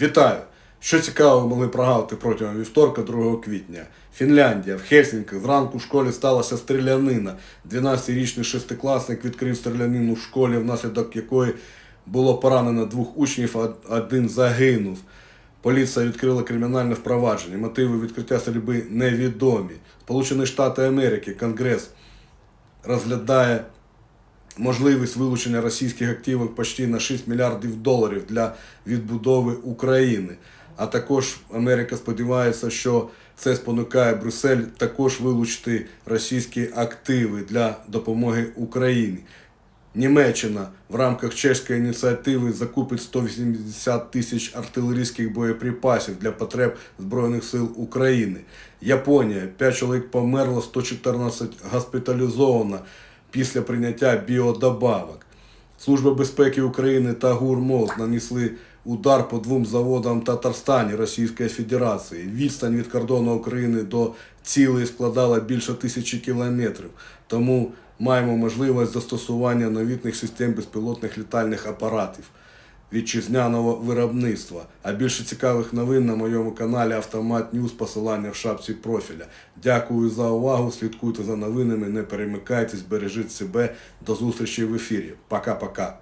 Вітаю! Що цікаво могли прогавити протягом вівторка 2 квітня. Фінляндія в Хельсінки зранку в школі сталася стрілянина. 12-річний шестикласник відкрив стрілянину в школі, внаслідок якої було поранено двох учнів, а один загинув. Поліція відкрила кримінальне впровадження. Мотиви відкриття стрільби невідомі. Сполучені Штати Америки, Конгрес розглядає можливість вилучення російських активів почти на 6 мільярдів доларів для відбудови України. А також Америка сподівається, що це спонукає Брюссель також вилучити російські активи для допомоги Україні. Німеччина в рамках чеської ініціативи закупить 180 тисяч артилерійських боєприпасів для потреб Збройних сил України. Японія 5 чоловік померло, 114 госпіталізовано після прийняття біодобавок. Служба безпеки України та ГУРМОЗ нанесли удар по двом заводам Татарстані Російської Федерації. Відстань від кордону України до цілої складала більше тисячі кілометрів. Тому маємо можливість застосування новітних систем безпілотних літальних апаратів вітчизняного виробництва. А більше цікавих новин на моєму каналі Автомат Ньюз, посилання в шапці профіля. Дякую за увагу. Слідкуйте за новинами, не перемикайтесь, бережіть себе. До зустрічі в ефірі. Пока-пока.